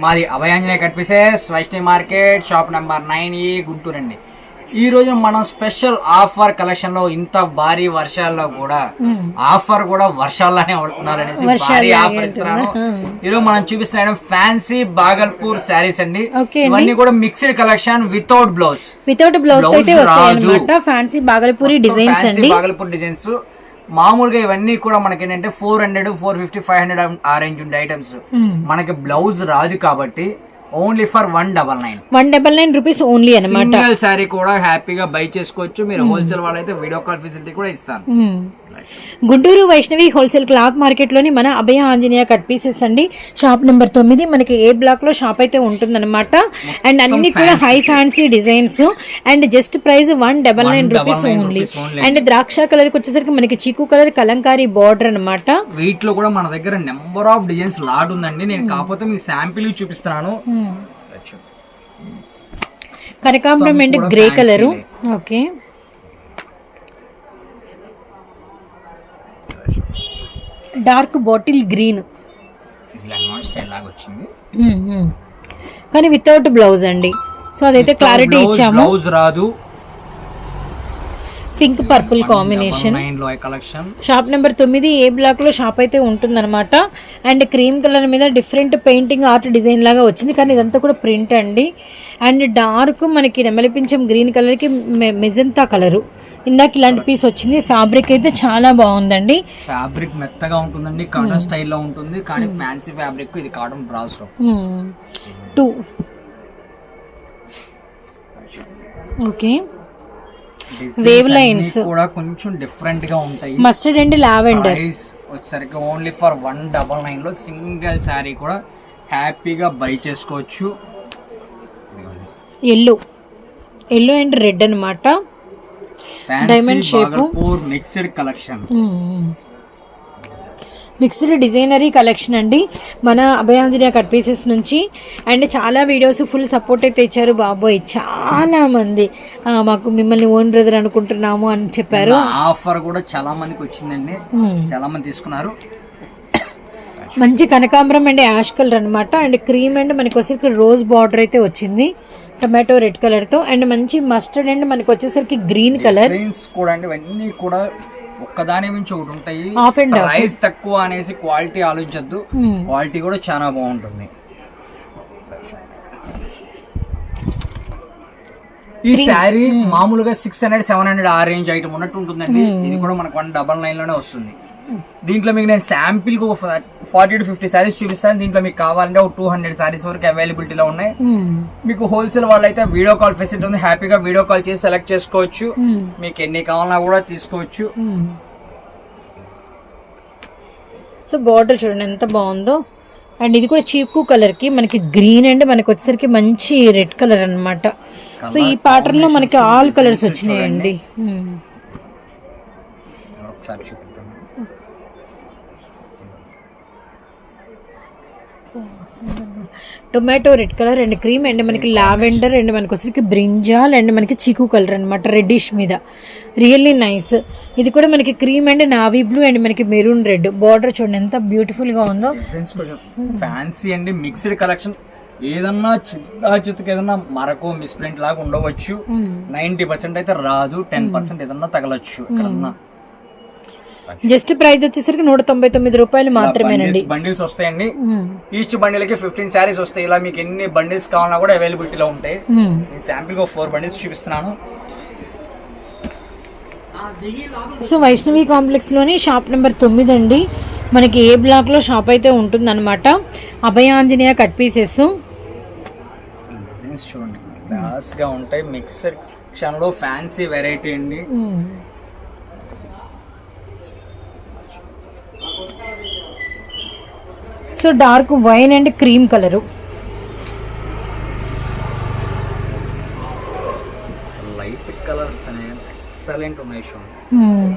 మాది Abhayanjaneya cut pieces Vaishnavi market shop number nine ఈ గుంటూరు అండి. ఈ రోజు మనం స్పెషల్ ఆఫర్ కలెక్షన్లో ఇంత భారీ వర్షాల్లో కూడా ఆఫర్ కూడా వర్షాల్లోనే ఉంటున్నారనేసి భారీ ఆఫర్ ఇస్తున్నాను. ఈరోజు మనం చూపిస్తున్నాం ఫ్యాన్సీ బాగల్పూర్ శారీస్ అండి. ఇవన్నీ కూడా mixed collection without blouse without blouse అయితే వస్తాయి ఫ్యాన్సీ బాగలపూరి డిజైన్స్ అండి. బాగల్పూర్ డిజైన్స్ మామూలుగా ఇవన్నీ కూడా మనకి ఏంటంటే four hundred four fifty five hundred ఆ రేంజ్ ఉండే ఐటమ్స్ మనకి బ్లౌజ్ రాదు కాబట్టి only for one double nine one double nine rupees only అనమాట సింగిల్ శారీ కూడా హ్యాపీగా బై చేసుకోవచ్చు. మీరు హోల్సేల్ వాళ్ళైతే వీడియో కాల్ ఫెసిలిటీ కూడా ఇస్తాను. గుంటూరు వైష్ణవి హోల్సేల్ క్లాత్ మార్కెట్లోని మన అభయ ఆంజనేయ కట్ పీసెస్ అండి. షాప్ నెంబర్ తొమ్మిది. మనకి ఏ బ్లాక్లో షాప్ అయితే ఉంటుందన్నమాట. అండ్ అన్ని కూడా high fancy designs and just price one double nine rupees 199 only. And ద్రాక్ష కలర్కి వచ్చేసరికి మనకి చీకు కలర్ కలంకారీ బార్డర్ అనమాట వీటిలో కూడా మన దగ్గర నెంబర్ ఆఫ్ డిజైన్స్ లాట్ ఉందండి. నేను కాకపోతే మీకు శాంపిల్ చూపిస్తున్నాను. కనకాంబరం and grey colour. Okay dark bottle green. కానీ వితౌట్ బ్లౌజ్ అండి. సో అదైతే క్లారిటీ ఇచ్చాము. బ్లౌజ్ రాదు. Pink purple combination shop number తొమ్మిది ఏ బ్లాక్లో షాప్ అయితే ఉంటుందన్నమాట. అండ్ క్రీమ్ కలర్ మీద డిఫరెంట్ పెయింటింగ్ ఆర్ట్ డిజైన్ లాగా వచ్చింది. కానీ ఇదంతా కూడా ప్రింట్ అండి. అండ్ డార్క్ మనకి నెమలిపించం గ్రీన్ కలర్కి మె- మెజంతా కలరు. ఇందాక ఇలాంటి పీస్ వచ్చింది. ఫ్యాబ్రిక్ అయితే చాలా బాగుందండి. ఫ్యాబ్రిక్ మెత్తగా ఉంటుందండి కాటన్ స్టైల్లో ఉంటుంది కానీ ఫ్యాన్సీ ఫ్యాబ్రిక్ ఇది cotton brass too okay Wave lines. కూడా కొంచెం డిఫరెంట్గా ఉంటాయి. మస్టర్డ్ అండ్ లావెండర్ వచ్చేసరికి ఓన్లీ ఫర్ వన్ డబల్ నైన్లో సింగిల్ శారీ కూడా హ్యాపీగా బై చేసుకోవచ్చు. ఎల్లో. ఎల్లో అండ్ రెడ్ అనమాట Diamond shape. Mixed collection mixed designery collection అండి. మన అభయాంజనేయ కట్ పీసెస్ నుంచి. అండ్ చాలా వీడియోస్ ఫుల్ సపోర్ట్ అయితే ఇచ్చారు బాబోయ్. చాలా మంది. మాకు మిమ్మల్ని ఓన్ బ్రదర్ అనుకుంటున్నాము అని చెప్పారు. ఆఫర్ కూడా చాలా మందికి వచ్చిందండి. చాలా మంది తీసుకున్నారు. మంచి కనకాంబరం అండ్ యాష్ కలర్ అనమాట అండ్ క్రీమ్ అండ్ మనకి వచ్చేసరికి రోజ్ బార్డర్ అయితే వచ్చింది. టొమాటో రెడ్ కలర్తో అండ్ మంచి మస్టర్డ్ అండ్ మనకి వచ్చేసరికి గ్రీన్ కలర్ కూడా అండి. ఇవన్నీ కూడా ఒక్కదాని నుంచి ఒకటి ఉంటాయి. And off. ప్రైస్ తక్కువ అనేసి క్వాలిటీ ఆలోచించద్దు. Hmm. క్వాలిటీ కూడా చాలా బాగుంటుంది. ఈ శారీ మామూలుగా సిక్స్ హండ్రెడ్ సెవెన్ హండ్రెడ్ ఆ రేంజ్ ఐటమ్ ఉన్నట్టు ఉంటుందండి. ఇది కూడా మనకు వన్ డబల్ నైన్లోనే వస్తుంది. దీంట్లో మీకు నేను శాంపిల్కు ఫార్టీ టు ఫిఫ్టీ శారీస్ చూపిస్తాను. దీంట్లో మీకు కావాలంటే ఒక టూ హండ్రెడ్ శారీస్ వరకు అవైలబిలిటీలో ఉన్నాయి. మీకు హోల్సేల్ వాళ్ళైతే వీడియో కాల్ ఫెసిలిటీ ఉంది. హ్యాపీగా వీడియో కాల్ చేసి సెలెక్ట్ చేసుకోవచ్చు. మీకు ఎన్ని కావాలన్నా కూడా తీసుకోవచ్చు. సో బార్డర్ చూడండి ఎంత బాగుందో. అండ్ ఇది కూడా చీకు కలర్కి మనకి గ్రీన్ అండ్ మనకి వచ్చేసరికి మంచి రెడ్ కలర్ అన్నమాట. సో ఈ ప్యాటర్న్లో మనకి ఆల్ కలర్స్ వచ్చినాయండి. ఒకసారి tomato red colour and cream and మనకి లావెండర్ అండ్ మనకి వచ్చేసరికి బ్రింజాల్ అండ్ మనకి చీకు కలర్ అన్నమాట రెడ్డిష్ మీద. రియల్లీ నైస్ ఇది కూడా మనకి cream and navy blue and మనకి మెరూన్ రెడ్. బార్డర్ చూడండి ఎంత బ్యూటిఫుల్గా ఉందో. ఫ్యాన్సీ అండి మిక్స్డ్ కలెక్షన్ ఏదన్నా చిత్త చిత్తకి ఏదన్నా మరకో మిస్ప్రింట్ లాగా ఉండవచ్చు. నైన్టీ పర్సెంట్ అయితే రాదు టెన్ పర్సెంట్ ఏదన్నా తగలచ్చు. ఎక్కడన్నా జస్ట్ ప్రైస్ వచ్చేసరికి నూట తొంభై తొమ్మిది రూపాయలు మాత్రమేనండి. బండిల్స్ వస్తాయండి. ఈచ్ బండిల్కి ఫిఫ్టీన్ శారీస్ వస్తాయి. ఇలా మీకు ఎన్ని బండిల్స్ కావాలన్నా కూడా అవైలబిలిటీలో ఉంటాయి. నేను శాంపిల్గా ఫోర్ బండిల్స్ చూపిస్తున్నాను. సో వైష్ణవి కాంప్లెక్స్లోని షాప్ నెంబర్ తొమ్మిది అండి. మనకి ఏ బ్లాక్లో షాప్ అయితే ఉంటుందన్నమాట. అభయాంజనేయ కట్ పీసెస్ చూడండి. ఉంటాయి. మిక్సర్ క్షణంలో ఫ్యాన్సీ వెరైటీ అండి. So dark wine and cream colour. Light colours అనేవి ఎక్సలెంట్ ఉన్నాయి చూడండి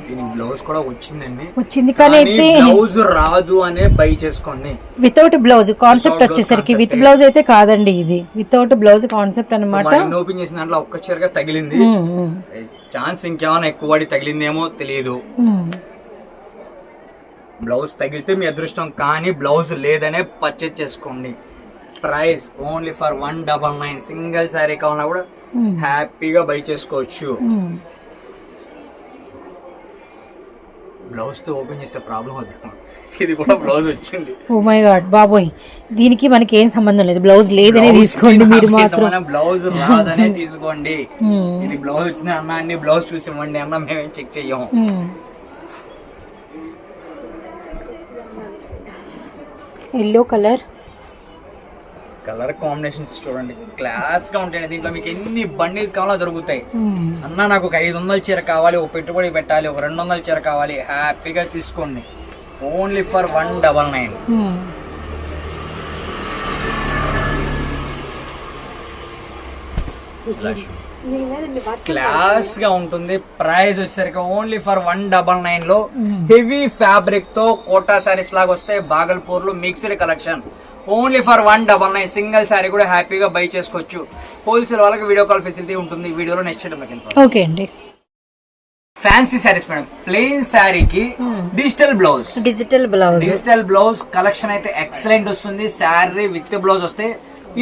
దీనికి బ్లౌజ్ కూడా వచ్చిందండి. వచ్చింది. కానీ అయితే బ్లౌజ్ రాదు అనే బై చేసుకోండి. వితౌట్ బ్లౌజ్ కాన్సెప్ట్ వచ్చేసరికి. విత్ బ్లౌజ్ అయితే కాదండి ఇది. వితౌట్ బ్లౌజ్ కాన్సెప్ట్ అనమాట ఓపెన్ చేసిన దాంట్లో ఒక్క చీరగా తగిలింది. ఛాన్స్ ఇంకేమైనా ఎక్కువ పడి తగిలిందేమో తెలియదు బ్లౌజ్ తగిలితే మీ అదృష్టం కానీ బ్లౌజ్ లేదనే పర్చేజ్ చేసుకోండి. Price only for one double nine single sari కావాలన్నా కూడా హ్యాపీగా బై చేసుకోవచ్చు. బ్లౌజ్తో ఓపెన్ చేసే ప్రాబ్లం వద్దు ఇది కూడా బ్లౌజ్ వచ్చింది. ఓ మై గాడ్ బాబోయ్. దీనికి మనకి ఏం సంబంధం లేదు. బ్లౌజ్ లేదనే తీసుకోండి మీరు మాత్రం. బ్లౌజ్ రాదనే తీసుకోండి. Hmm. ఇది బ్లౌజ్ వచ్చింది అన్న అన్ని బ్లౌజ్ చూసి ఇవ్వండి అన్న మేమేం చెక్ చెయ్యము ఎల్లో కలర్. కలర్ కాంబినేషన్స్ చూడండి. క్లాస్గా ఉంటాయండి. దీంట్లో మీకు ఎన్ని బండిల్స్ కావాలో దొరుకుతాయి. అన్న నాకు ఒక ఐదు వందల చీర కావాలి ఒక పెట్టుబడి పెట్టాలి ఒక రెండు వందల చీర కావాలి. హ్యాపీగా తీసుకోండి. Only for one double nine. క్లాస్గా ఉంటుంది. ప్రైస్ వచ్చేసరికి ఓన్లీ ఫర్ వన్ డబల్ నైన్లో హెవీ ఫ్యాబ్రిక్తో కోటా సారీస్ లాగా వస్తాయి. బాగల్పూర్లో mixed collection only for one double nine single sari కూడా హ్యాపీగా బై చేసుకోవచ్చు. హోల్సేల్ వాళ్ళకి వీడియో కాల్ ఫెసిలిటీ ఉంటుంది. వీడియోలో నెక్స్ట్ ఓకే అండి. Fancy saris madam. ప్లెయిన్ శారీకి digital blouse digital blouse digital blouse collection అయితే ఎక్సలెంట్ వస్తుంది. శారీ విత్ బ్లౌజ్ వస్తే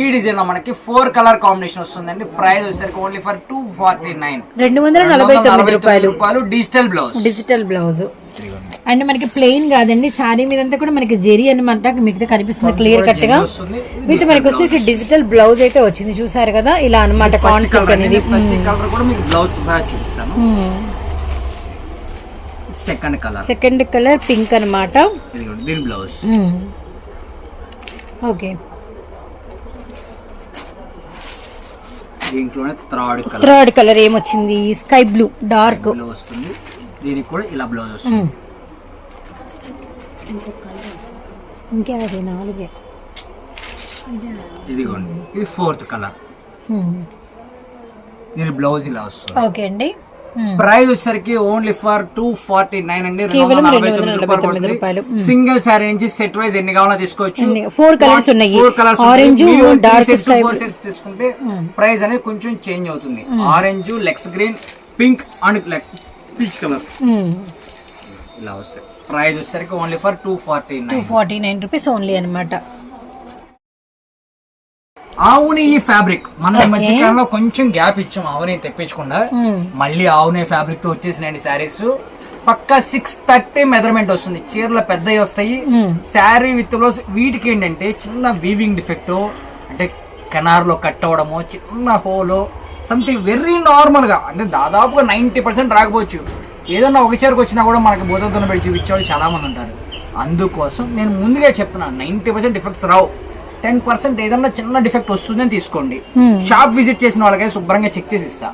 ఈ డిజైన్లో మనకి ఫోర్ కలర్ కాంబినేషన్ వస్తుందండి. ప్రైస్ వచ్చేసరికి only for two forty nine రెండు వందల నలభై తొమ్మిది రూపాయలు. రూపాయలు digital blouse. Digital blouse. And మనకి ప్లెయిన్ కాదండి. శారీ మీద అంతా కూడా మనకి జెరీ అనమాట మీకు కనిపిస్తుంది క్లియర్ కట్గా. విత్ మనకి వస్తే డిజిటల్ బ్లౌజ్ అయితే వచ్చింది. చూసారు కదా ఇలా అన్నమాట కాన్సెప్ట్ అనేది. ప్రతి కలర్ కూడా మీకు బ్లౌజ్ చూపిస్తాను. Second colour second colour pink అనమాట ఇదిగోండి దీని బ్లౌజ్. ఓకే. దీంట్లోనే థర్డ్ కలర్. థర్డ్ కలర్ ఏమొచ్చింది? Sky blue dark. బ్లౌజ్ వస్తుంది. దీనికి కూడా ఇలా బ్లౌజ్ వస్తుంది. ఇంకా అది నాలుగే. ఇదిగోండి ఇది ఫోర్త్ కలర్. దీని బ్లౌజ్ ఇలా వస్తుంది. ఓకే అండి. ప్రైస్ వచ్చేసరికి only for two forty nine అండి. రూపాయలు. సింగిల్ శారీ నుంచి సెట్ వైజ్ ఎన్ని కావాలో తీసుకోవచ్చు. ఉన్నాయి. Four colours sky four sets తీసుకుంటే ప్రైస్ అనేది కొంచెం చేంజ్ అవుతుంది. Orange లెక్స్ green pink and peach colour Hmm. ఇలా వస్తాయి. ప్రైస్ వచ్చేసరికి only for two forty two forty nine rupees only అనమాట ఆవుని ఈ ఫ్యాబ్రిక్ మన ఈ మధ్య కాలంలో కొంచెం గ్యాప్ ఇచ్చాం ఆవుని తెప్పించకుండా. మళ్ళీ ఆవునే ఫ్యాబ్రిక్తో వచ్చేసినాయండి శారీస్. పక్కా సిక్స్ థర్టీ మెజర్మెంట్ వస్తుంది. చీరలు పెద్దవి వస్తాయి. శారీ విత్ బ్లౌజ్ వీటికి ఏంటంటే చిన్న వీవింగ్ డిఫెక్ట్ అంటే కెనార్లో కట్ అవడము చిన్న హోలో సంథింగ్ వెరీ నార్మల్గా అంటే దాదాపుగా నైన్టీ పర్సెంట్ రాకపోవచ్చు. ఏదన్నా ఒక చీరకు వచ్చినా కూడా మనకి బోధన పెట్టి చూపించే వాళ్ళు చాలా మంది ఉంటారు. అందుకోసం నేను ముందుగా చెప్తున్నాను నైన్టీ పర్సెంట్ డిఫెక్ట్స్ రావు. టెన్ పర్సెంట్ ఏదన్నా చిన్న డిఫెక్ట్ వస్తుందని తీసుకోండి. షాప్ విజిట్ చేసిన వాళ్ళకైతే శుభ్రంగా చెక్ చేసి ఇస్తా.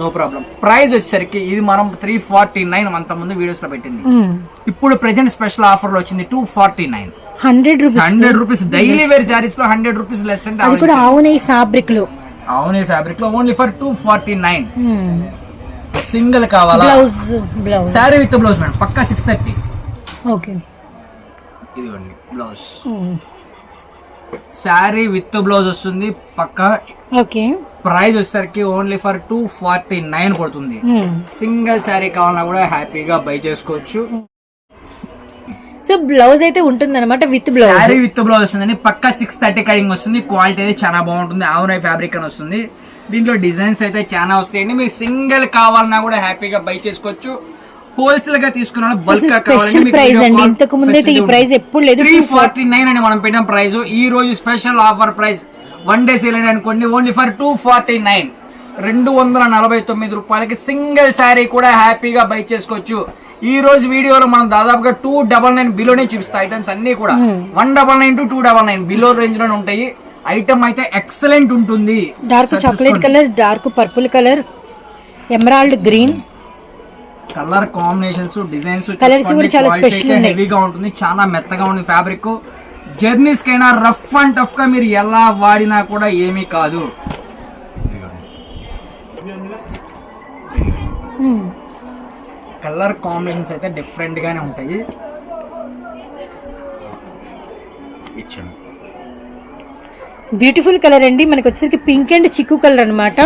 నో ప్రాబ్లం ప్రైస్ వచ్చేసరికి ఇది మనం త్రీ ఫార్టీ నైన్ అంత ముందు వీడియోస్లో పెట్టింది. ఇప్పుడు ప్రెజెంట్ స్పెషల్ ఆఫర్లో వచ్చింది two forty nine hundred rupees hundred rupees daily wear శారీస్లో హండ్రెడ్ రూపీస్ లెస్ అంటే అది కూడా అవునే ఫ్యాబ్రిక్లో. అవును ఫ్యాబ్రిక్లో only for two forty nine single కావాలా? Blouse blouse sari with blouse madam Pakka six thirty okay ఇదిగోండి బ్లౌజ్ శారీ విత్ బ్లౌజ్ వస్తుంది. పక్కా ఓకే. ప్రైస్ వచ్చేసరికి only for two forty nine పడుతుంది సింగిల్ శారీ కావాలన్నా కూడా హ్యాపీగా బై చేసుకోవచ్చు. సో బ్లౌజ్ అయితే ఉంటుంది అనమాట with blouse. Sari with blouse వస్తుంది పక్కా సిక్స్ థర్టీ కటింగ్ వస్తుంది. క్వాలిటీ అయితే చాలా బాగుంటుంది. ఆవునై ఫ్యాబ్రిక్ అని వస్తుంది. దీంట్లో డిజైన్స్ అయితే చాలా వస్తాయండి. మీరు సింగిల్ కావాలన్నా కూడా హ్యాపీగా బై చేసుకోవచ్చు. హోల్సేల్గా తీసుకున్న బల్క్ స్పెషల్ ప్రైస్ అండి. ఇంతకు ముందు అయితే ఈ ప్రైస్ ఎప్పుడు లేదు. త్రీ ఫార్టీ నైన్ అని మనం పెట్టిన ప్రైస్ ఈ రోజు special offer price one day sale అని అనుకోండి only for two forty nine రెండు వందల నలభై తొమ్మిది రూపాయలకి సింగిల్ శారీ కూడా హ్యాపీగా బై చేసుకోవచ్చు. ఈ రోజు వీడియోలో మనం దాదాపుగా టూ డబల్ నైన్ బిలోనే చూపిస్తాం. ఐటమ్స్ అన్ని కూడా. One double nine to two double nine below రేంజ్లోనే ఉంటాయి. ఐటమ్ అయితే ఎక్సలెంట్ ఉంటుంది. Dark chocolate colour dark purple colour emerald green colour combinations designs కూడా చాలా. హెవీగా ఉంటుంది. చాలా మెత్తగా ఉంది ఫ్యాబ్రిక్ జర్నీస్ కైనా రఫ్ అండ్ టఫ్గా మీరు ఎలా వాడినా కూడా ఏమీ కాదు. కలర్ కాంబినేషన్స్ అయితే డిఫరెంట్ గానే ఉంటాయి. బ్యూటిఫుల్ కలర్ అండి. మనకి వచ్చేసరికి పింక్ అండ్ చిక్కు కలర్ అన్నమాట.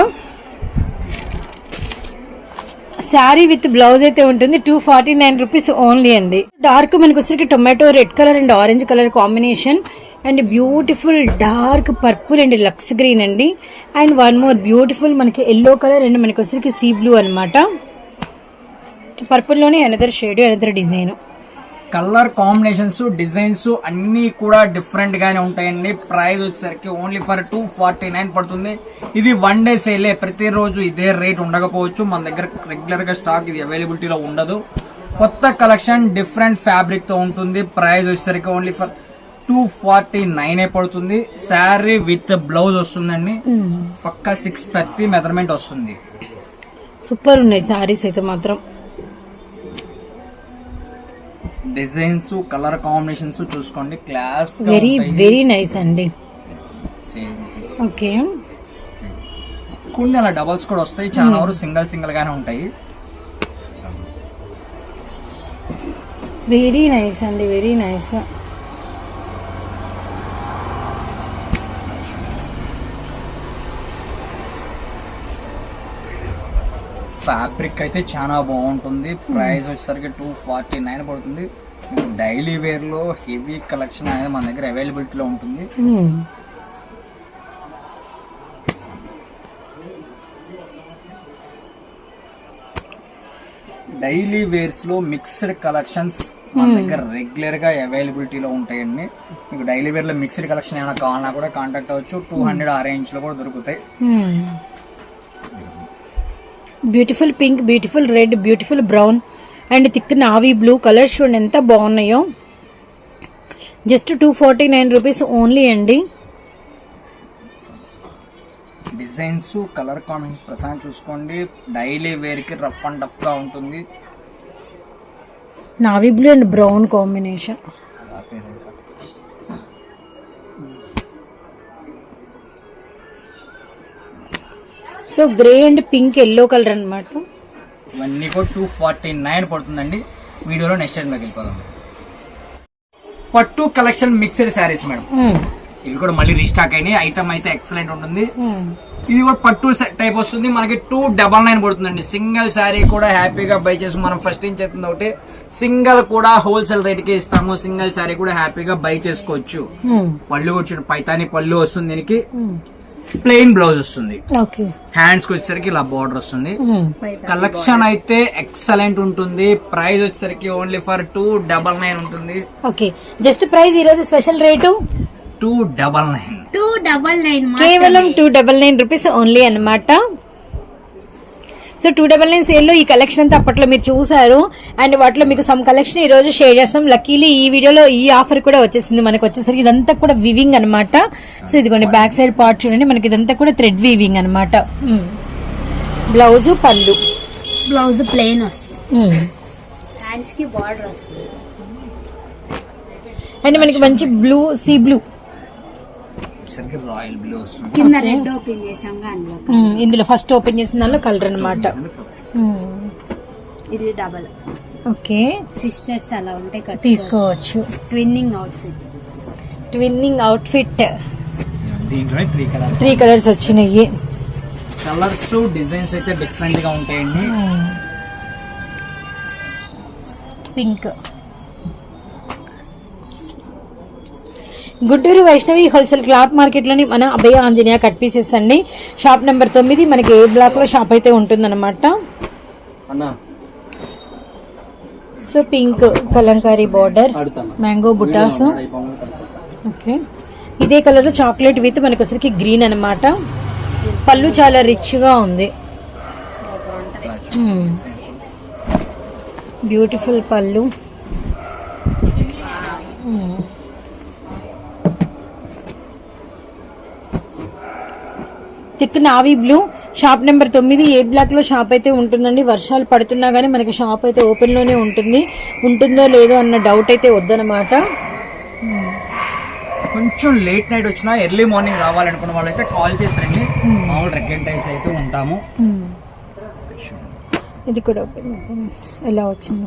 శారీ విత్ బ్లౌజ్ అయితే ఉంటుంది. Two forty nine rupees only అండి. డార్క్ మనకు వచ్చేసరికి tomato red colour and orange colour combination and beautiful dark purple and Lux green అండి. అండ్ వన్ మోర్ బ్యూటిఫుల్ మనకి ఎల్లో కలర్ అండ్ మనకి వచ్చరికి సీ బ్లూ అనమాట పర్పుల్లోనే another shade another design colour combinations designs అన్ని కూడా different గానే ఉంటాయండి. Price వచ్చేసరికి only for two forty nine పడుతుంది. ఇది వన్ డే సేలే ప్రతిరోజు ఇదే రేట్ ఉండకపోవచ్చు. మన దగ్గర రెగ్యులర్గా స్టాక్ ఇది అవైలబిలిటీలో ఉండదు. కొత్త కలెక్షన్ డిఫరెంట్ ఫ్యాబ్రిక్తో ఉంటుంది. ప్రైస్ వచ్చేసరికి only for two forty nine పడుతుంది. శారీ విత్ బ్లౌజ్ వస్తుందండి. పక్క సిక్స్ థర్టీ మెజర్మెంట్ వస్తుంది. సూపర్ ఉన్నాయి సారీస్ అయితే మాత్రం. డిజైన్స్ కలర్ కాంబినేషన్స్ చూసుకోండి. క్లాస్ వెరీ వెరీ నైస్ అండి. ఓకే. కొన్ని అలా డబల్స్ కూడా వస్తాయి. చాలా వరకు సింగిల్ సింగిల్ గానే ఉంటాయి. వెరీ నైస్ అండి వెరీ నైస్ ఫ్యాబ్రిక్ అయితే చాలా బాగుంటుంది. ప్రైస్ వచ్చేసరికి టూ ఫార్టీ నైన్ పడుతుంది. డైలీ వేర్లో హెవీ కలెక్షన్ అనేది మన దగ్గర అవైలబిలిటీలో ఉంటుంది. డైలీ వేర్స్లో మిక్స్డ్ కలెక్షన్స్ మన దగ్గర రెగ్యులర్గా అవైలబిలిటీలో ఉంటాయండి. మీకు డైలీ వేర్లో మిక్స్డ్ కలెక్షన్ ఏమైనా కావాలన్నా కూడా కాంటాక్ట్ అవ్వచ్చు. టూ హండ్రెడ్ ఆ రేంజ్లో కూడా దొరుకుతాయి. Beautiful pink beautiful red beautiful brown and thick navy blue colours చూడండి ఎంత బాగున్నాయో. Just two forty nine rupees only అండి. డిజైన్స్ కలర్ కాంబినేషన్ ప్రశాంత్ చూసుకోండి. డైలీ వేర్కి రఫ్ అండ్ టఫ్గా ఉంటుంది. Navy blue and brown combination. So grey and pink yellow colour అన్నమాట. ఇవన్నీ కూడా టూ ఫార్టీ నైన్ పడుతుందండి. వీడియోలో నెక్స్ట్ టైం వెళ్ళిపోదాం. పట్టు కలెక్షన్ మిక్స్డ్ శారీస్ మేడం. ఇవి కూడా మళ్ళీ రీస్టాక్ అయినాయి. ఐటమ్ అయితే ఎక్సలెంట్ ఉంటుంది. ఇది కూడా పట్టు టైప్ వస్తుంది. మనకి టూ డబల్ నైన్ పడుతుందండి. సింగిల్ శారీ కూడా హ్యాపీగా బై చేసి మనం ఫస్ట్ ఏం చేస్తుంది ఒకటి సింగిల్ కూడా హోల్సేల్ రేట్కి ఇస్తాము. సింగిల్ శారీ కూడా హ్యాపీగా బై చేసుకోవచ్చు. పళ్ళు వచ్చి పైతాని పళ్ళు వస్తుంది దీనికి. ప్లెయిన్ బ్లౌజ్ వస్తుంది. ఓకే హ్యాండ్స్కి వచ్చేసరికి ఇలా బార్డర్ వస్తుంది. కలెక్షన్ అయితే ఎక్సలెంట్ ఉంటుంది. ప్రైస్ వచ్చేసరికి only for two double nine ఉంటుంది. ఓకే జస్ట్ ప్రైస్ ఈ రోజు special rate two double nine two double nine కేవలం two double nine rupees only అన్నమాట. సో టూ డబల్ నైన్ సేల్లో ఈ కలెక్షన్ అంతా అప్పట్లో మీరు చూసారు అండ్ వాటిలో మీకు సమ్ కలెక్షన్ ఈ రోజు షేర్ చేస్తాం. లక్కీలీ ఈ వీడియోలో ఈ ఆఫర్ కూడా వచ్చేసింది. మనకి వచ్చేసరికి ఇదంతా కూడా వివింగ్ అన్నమాట. సో ఇదిగోండి బ్యాక్ సైడ్ పార్ట్ చూడండి. మనకి ఇదంతా కూడా థ్రెడ్ వీవింగ్ అనమాట బ్లౌజ్ పళ్ళు. బ్లౌజ్ ప్లెయిన్ వస్తుంది. మ్మ్. హ్యాండ్స్కి బార్డర్ వస్తుంది. అండ్ మనకి మంచి బ్లూ సీ బ్లూ వచ్చేసరికి రాయల్ బ్లూ వస్తుంది. కింద రెడ్ ఓపెన్ చేసాం అందులో. ఇందులో ఫస్ట్ ఓపెన్ చేసిన దానిలో కలర్ అనమాట ఇది డబల్. ఓకే. సిస్టర్స్ అలా ఉంటే తీసుకోవచ్చు. Twinning outfit. Twinning outfit. దీంట్లోనే త్రీ కలర్ త్రీ కలర్స్ వచ్చినాయి. కలర్స్ డిజైన్స్ అయితే డిఫరెంట్గా ఉంటాయండి. Pink. Guntur Vaishnavi wholesale cloth మార్కెట్లోని మన అభయ ఆంజనేయ కట్ పీసెస్ అండి. షాప్ నెంబర్ తొమ్మిది మనకి ఏ బ్లాక్లో షాప్ అయితే ఉంటుందన్నమాట. So pink Kalamkari border mango butas. Okay. ఇదే కలర్ చాక్లెట్ విత్ మనకి వచ్చరికి గ్రీన్ అన్నమాట. పళ్ళు చాలా రిచ్గా ఉంది బ్యూటిఫుల్ పళ్ళు. Thick navy blue. Shop number తొమ్మిది. ఏ బ్లాక్లో షాప్ అయితే ఉంటుందండి. వర్షాలు పడుతున్నా గానీ మనకి షాప్ అయితే ఓపెన్లోనే ఉంటుంది. ఉంటుందో లేదో అన్న డౌట్ అయితే వద్దనమాట కొంచెం లేట్ నైట్ వచ్చినా ఎర్లీ మార్నింగ్ రావాలనుకున్న వాళ్ళైతే కాల్ చేస్తారండి మామూలు రెగ్యులర్ టైమ్స్ అయితే ఉంటాము. ఇది కూడా. ఎలా వచ్చిందో.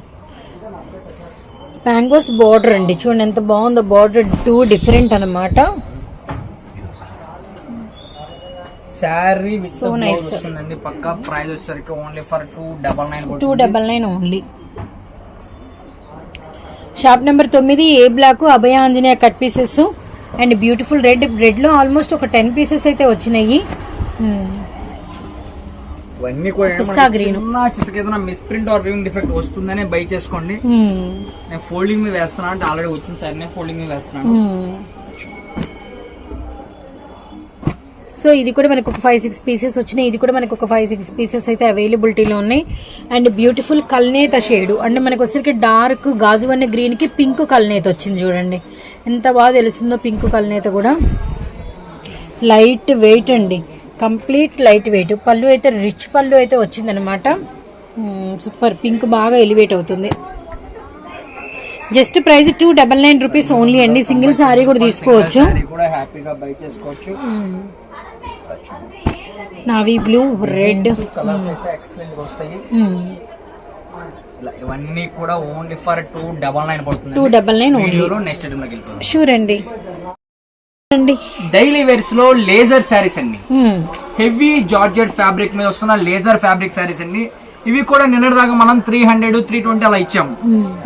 మ్యాంగోస్ బార్డర్ అండి. చూడండి ఎంత బాగుందో. బార్డర్ టూ డిఫరెంట్ అన్నమాట. Sari with So nice. వస్తుందండి పక్క ప్రైస్ వచ్చేసరికి only for two double nine two double nine only shop number తొమ్మిది A block Abhaya Anjaneya cut pieces and beautiful red రెడ్లో almost ఒక టెన్ పీసెస్ అయితే వచ్చినాయి మ్మ్. ఇవన్నీ కూడా. చిన్న చిత్తకి ఏదైనా మిస్ప్రింట్ ఆర్ వివింగ్ డిఫెక్ట్ వస్తుందనే బై చేసుకోండి మ్మ్. నేను ఫోల్డింగ్ మీద వేస్తున్నా అంటే ఆల్రెడీ వచ్చింది సార్ నేను ఫోల్డింగ్ మీద వేస్తున్నాను సో ఇది కూడా మనకు ఒక ఫైవ్ సిక్స్ పీసెస్ వచ్చినాయి. ఇది కూడా మనకు ఒక ఫైవ్ సిక్స్ పీసెస్ అయితే అవైలబిలిటీలో ఉన్నాయి. అండ్ బ్యూటిఫుల్ కల్నేత షేడు అంటే మనకు వచ్చరికి డార్క్ గాజు అనే గ్రీన్కి పింక్ కల్నేత వచ్చింది చూడండి. ఎంత బాగా తెలుస్తుందో పింక్ కల్నేత కూడా. లైట్ వెయిట్ అండి. కంప్లీట్ లైట్ వెయిట్ పళ్ళు అయితే రిచ్ పళ్ళు అయితే వచ్చిందనమాట సూపర్ పింక్ బాగా ఎలివేట్ అవుతుంది. Just price two double nine rupees only అండి. సింగిల్ సారీ కూడా తీసుకోవచ్చు. Navy blue red. కలర్స్ అయితే ఎక్సలెంట్ వస్తాయి. ఇలా ఇవన్నీ కూడా only for two double nine పడుతుంది two double nine only next ఐటమ్లోకి వెళ్ళిపోతాం షూర్ అండి. డైలీ వేర్స్లో లేజర్ శారీస్ అండి. హెవీ జార్జెట్ ఫ్యాబ్రిక్ మీద వస్తున్న లేజర్ ఫ్యాబ్రిక్ శారీస్ అండి. ఇవి కూడా నిన్నటి దాకా మనం త్రీ హండ్రెడ్ త్రీ ట్వంటీ అలా ఇచ్చాము.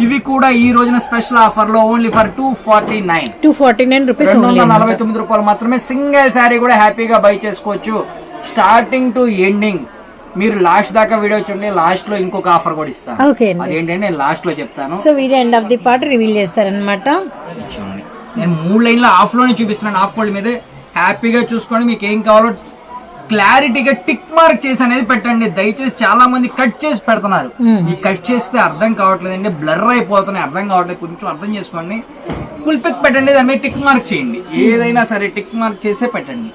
ఇవి కూడా ఈ రోజున స్పెషల్ ఆఫర్లో only for two forty nine two forty nine rupees రెండు ఓన్లీ వందల నలభై తొమ్మిది రూపాయలు మాత్రమే సింగిల్ శారీ కూడా హ్యాపీగా బై చేసుకోవచ్చు. స్టార్టింగ్ టు ఎండింగ్ మీరు లాస్ట్ దాకా వీడియో చూడండి లాస్ట్లో ఇంకొక ఆఫర్ కూడా ఇస్తాను. అదేంటంటే నేను లాస్ట్లో చెప్తాను. So video end of the part reveal చేస్తారనమాట నేను మూడు లైన్ల ఆఫ్లోనే చూపిస్తున్నాను ఆఫ్ ఫోల్డ్ మీద. హ్యాపీగా చూసుకోండి మీకు ఏం కావాలో క్లారిటీగా టిక్ మార్క్ చేసి అనేది పెట్టండి. దయచేసి చాలా మంది కట్ చేసి పెడుతున్నారు. ఈ కట్ చేస్తే అర్థం కావట్లేదండి. బ్లర్ అయిపోతున్నాయి. అర్థం కావట్లేదు. కొంచెం అర్థం చేసుకోండి. ఫుల్ పిక్ పెట్టండి. దాని మీద టిక్ మార్క్ చేయండి. ఏదైనా సరే టిక్ మార్క్ చేసే పెట్టండి.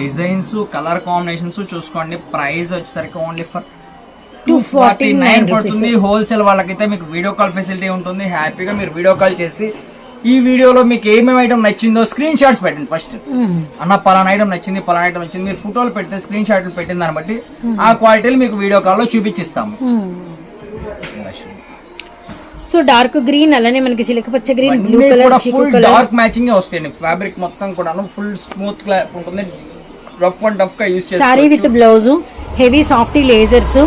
డిజైన్స్ కలర్ కాంబినేషన్స్ చూసుకోండి. ప్రైస్ వచ్చేసరికి only for two forty nine పడుతుంది. హోల్సేల్ వాళ్ళకైతే మీకు వీడియో కాల్ ఫెసిలిటీ ఉంటుంది. హ్యాపీగా మీరు వీడియో కాల్ చేసి ఈ వీడియోలో మీకు ఏమేమి ఐటమ్ నచ్చిందో స్క్రీన్ షాట్స్ పెట్టండి ఫస్ట్ అన్న పలానా ఐటమ్ నచ్చింది పలానా ఐటమ్ నచ్చింది మీరు ఫోటోలు పెడితే స్క్రీన్ షాట్లు పెట్టిన దాన్ని బట్టి ఆ క్వాలిటీలు మీకు వీడియో కాల్లో చూపించిస్తాము సో డార్క్ గ్రీన్ అలానే మనకి చిలక పచ్చ green blue colour full dark matching వస్తాయండి. ఫ్యాబ్రిక్ మొత్తం కూడా ఫుల్ స్మూత్గా ఉంటుంది. రఫ్ అండ్ టఫ్గా యూజ్ సారీ చేస్తారు with blouse heavy softy lasers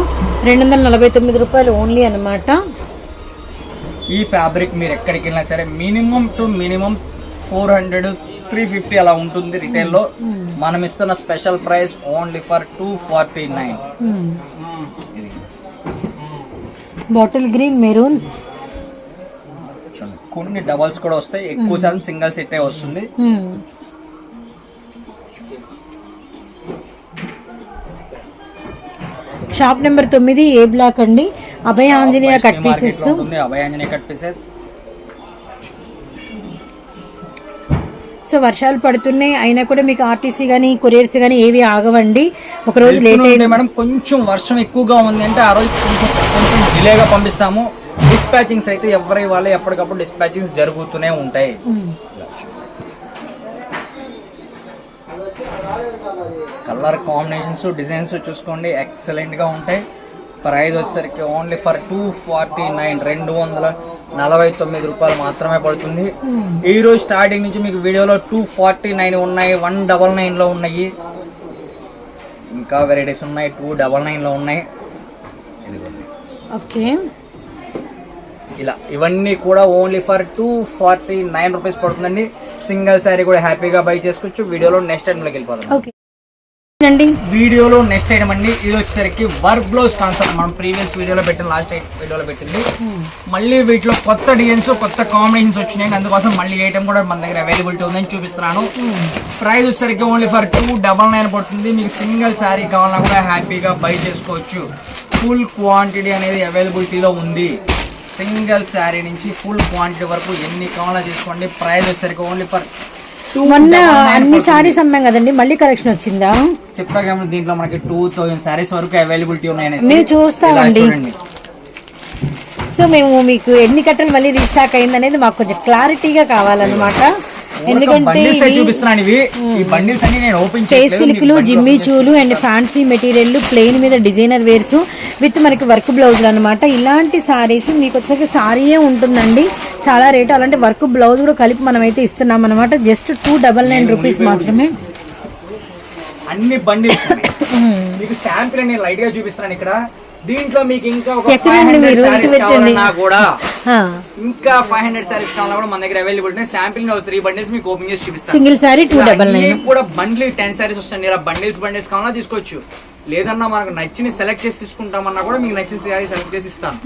రెండు వందల నలభై తొమ్మిది రూపాయలు ఓన్లీ అనమాట ఈ ఫ్యాబ్రిక్ మీరు ఎక్కడికి వెళ్ళినా సరే minimum to minimum four hundred three fifty అలా ఉంటుంది రిటైల్లో. మనం ఇస్తున్న special price only for two forty nine bottle green maroon కొన్ని డబల్స్ కూడా వస్తాయి. ఎక్కువ శాతం సింగిల్ సెట్ వస్తుంది. షాప్ నెంబర్ తొమ్మిది ఏ బ్లాక్ అండి. Abhaya Anjaneya cut pieces Abhayanjaneya cut pieces so వర్షాలు పడుతున్నాయి అయినా కూడా మీకు ఆర్టీసీ కానీ కొరియర్స్ కానీ ఏవి ఆగవండి. ఒక రోజు లేట్ అయింది మేడం కొంచెం వర్షం ఎక్కువగా ఉంది అంటే ఆ రోజు కొంచెం డిలేగా పంపిస్తాము. డిస్పాచింగ్స్ అయితే ఎవరి వాళ్ళే ఎప్పటికప్పుడు డిస్పాచింగ్స్ జరుగుతూనే ఉంటాయి. కలర్ కాంబినేషన్స్ డిజైన్స్ చూసుకోండి. ఎక్సలెంట్గా ఉంటాయి. ప్రైస్ వచ్చేసరికి only for two forty nine రెండు వందల నలభై తొమ్మిది రూపాయలు మాత్రమే పడుతుంది. ఈ రోజు స్టార్టింగ్ నుంచి మీకు వీడియోలో టూ ఫార్టీ నైన్ ఉన్నాయి వన్ డబల్ నైన్లో ఉన్నాయి. ఇంకా వెరైటీస్ ఉన్నాయి టూ డబల్ నైన్లో ఉన్నాయి. ఓకే. ఇలా ఇవన్నీ కూడా only for two forty nine rupees పడుతుందండి. సింగిల్ శారీ కూడా హ్యాపీగా బై చేసుకోవచ్చు. వీడియోలో నెక్స్ట్ ఐటమ్లోకి వెళ్ళిపోతాం ఓకే. అండి వీడియోలో నెక్స్ట్ ఐటమ్ అండి. ఇది వచ్చేసరికి వర్క్ బ్లౌజ్ కాన్సెప్ట్ మనం ప్రీవియస్ వీడియోలో పెట్టిన లాస్ట్ వీడియోలో పెట్టింది. మళ్ళీ వీటిలో కొత్త డిజైన్స్ కొత్త కాంబినేషన్స్ వచ్చినాయి. అందుకోసం మళ్ళీ ఐటమ్ కూడా మన దగ్గర అవైలబిలిటీ ఉందని చూపిస్తున్నాను. ప్రైస్ వచ్చేసరికి only for two double nine పడుతుంది. మీకు సింగిల్ శారీ కావాలన్నా కూడా హ్యాపీగా బై చేసుకోవచ్చు. ఫుల్ క్వాంటిటీ అనేది అవైలబిలిటీలో ఉంది. సింగిల్ శారీ నుంచి ఫుల్ క్వాంటిటీ వరకు ఎన్ని కావాలో తీసుకోండి ప్రైస్ వచ్చేసరికి ఓన్లీ ఫర్ మొన్న అన్ని సారీస్ అమ్మాం కదండి మళ్ళీ కలెక్షన్ వచ్చిందా? చెప్పాక దీంట్లో మనకి టూ థౌసండ్ సారీస్ వరకు అవైలబిలిటీ ఉన్నాయని మేము చూస్తామండి. సో మేము మీకు ఎన్ని కట్టలు మళ్ళీ రీస్టాక్ అయింది అనేది మాకు కొంచెం క్లారిటీగా కావాలన్నమాట. ఎందుకంటే చూపిస్తున్నాను ఇవి. ఈ బండిల్స్ అన్ని నేను ఓపెన్ స్పేస్ సిల్క్లు జిమ్మి చూలు అండ్ ఫ్యాన్సీ మెటీరియల్ ప్లెయిన్ మీద డిజైనర్ వేర్స్ విత్ మనకి వర్క్ బ్లౌజులు అనమాట ఇలాంటి సారీస్ మీకు వచ్చేసరికి సారీయే ఉంటుందండి. చాలా రేటు అలాంటి వర్క్ బ్లౌజ్ కూడా కలిపి మనం అయితే ఇస్తున్నాం అనమాట just two double nine rupees మాత్రమే. అన్ని బండిల్స్ మీకు శాంపిల్ నేను లైట్గా చూపిస్తున్నాను ఇక్కడ. దీంట్లో మీకు ఇంకా ఒక ఫైవ్ హండ్రెడ్ పెట్టండి. కావాలన్నా కూడా ఇంకా ఫైవ్ హండ్రెడ్ శారీస్ కావాలన్నా కూడా మన దగ్గర అవైలబుల్ ఉన్నాయి. శాంపిల్ త్రీ బండిల్స్ మీకు ఓపెన్ చేసి చూపిస్తాను. Single sari two double nine కూడా బండ్లు టెన్ శారీస్ వస్తాయండి. ఇలా బండిల్స్ బండిల్స్ కావాలన్నా తీసుకోవచ్చు. లేదన్నా మనకు నచ్చిన సెలెక్ట్ చేసి తీసుకుంటామన్నా కూడా మీకు నచ్చిన శారీ సెలెక్ట్ చేసి ఇస్తాను.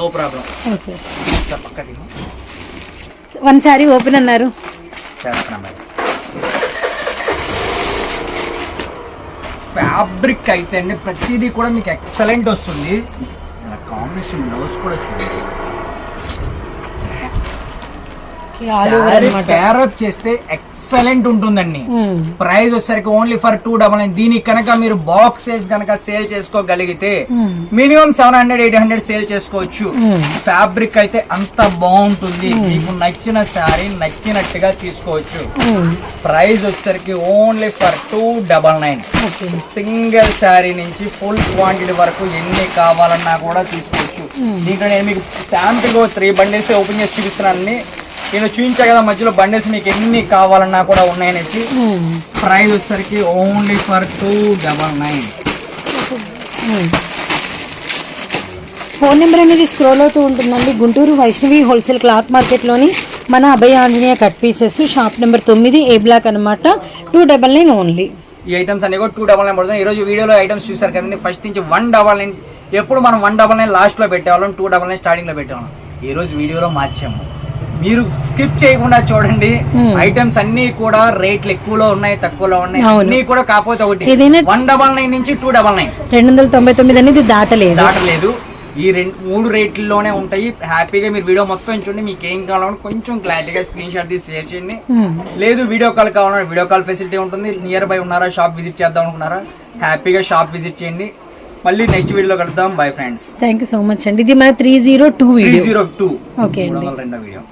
No problem. One sari open అన్నారు. చేస్తున్నా మేడం ఫ్యాబ్రిక్ అయితే అండి. ప్రతిదీ కూడా మీకు ఎక్సలెంట్ వస్తుంది. కాంబినేషన్ నోస్ కూడా చూడండి. ప్యారప్ చేస్తే ఎక్సలెంట్ ఉంటుందండి. ప్రైస్ వచ్చేసరికి only for two double nine దీనికి కనుక మీరు బాక్సెస్ కనుక సేల్ చేసుకోగలిగితే minimum seven hundred eight hundred sale చేసుకోవచ్చు. ఫ్యాబ్రిక్ అయితే అంత బాగుంటుంది. మీకు నచ్చిన శారీ నచ్చినట్టుగా తీసుకోవచ్చు. ప్రైస్ వచ్చేసరికి only for two double nine single sari నుంచి ఫుల్ క్వాంటిటీ వరకు ఎన్ని కావాలన్నా కూడా తీసుకోవచ్చు. దీంట్లో నేను మీకు శాంపిల్ త్రీ బండిల్స్ ఓపెన్ చేసి చూపిస్తున్నాను నేను చూపించా కదా మధ్యలో బండిల్స్ మీకు ఎన్ని కావాలన్నా కూడా ఉన్నాయనేసి. ప్రైస్ వచ్చేసరికి only for two double nine phone number అనేది స్క్రోల్ అవుతూ ఉంటుందండి. గుంటూరు వైష్ణవి హోల్సేల్ క్లాత్ మార్కెట్లోని మన Abhaya Anjaneya cut pieces shop number తొమ్మిది ఏ బ్లాక్ అనమాట టూ డబల్ నైన్ ఓన్లీ ఈ ఐటమ్స్ అన్ని కూడా టూ డబల్ నైన్ పడుతుంది ఈ రోజు వీడియోలో ఐటమ్స్ చూసారు కదండి. ఫస్ట్ నుంచి వన్ డబల్ నైన్ ఎప్పుడు మనం వన్ డబల్ నైన్ లాస్ట్లో పెట్టేవాళ్ళం టూ డబల్ నైన్ స్టార్టింగ్లో పెట్టేవాళ్ళం. ఈ రోజు వీడియోలో మార్చాము. మీరు స్కిప్ చేయకుండా చూడండి. ఐటమ్స్ అన్ని కూడా రేట్లు ఎక్కువలో ఉన్నాయి తక్కువలో ఉన్నాయి. అన్ని కూడా కాకపోతే ఒకటి. వన్ డబల్ నైన్ నుంచి టూ డబల్ నైన్. రెండు వందల తొంభై తొమ్మిది అనేది దాటలేదు. దాటలేదు. ఈ రెండు మూడు రేట్లలోనే ఉంటాయి. హ్యాపీగా మీరు వీడియో మొత్తం చూడండి. మీకు ఏం కావాలన్నా కొంచెం క్లారిటీగా స్క్రీన్ షాట్ తీసి షేర్ చేయండి. లేదు వీడియో కాల్ కావాలన్నా వీడియో కాల్ ఫెసిలిటీ ఉంటుంది. నియర్ బై ఉన్నారా షాప్ విజిట్ చేద్దాం అనుకున్నారా హ్యాపీగా షాప్ విజిట్ చేయండి. మళ్ళీ నెక్స్ట్ వీడియోలో కలుద్దాం. Bye friends. Thank you so much అండి. ఇది మన three zero two three video zero two. Okay video.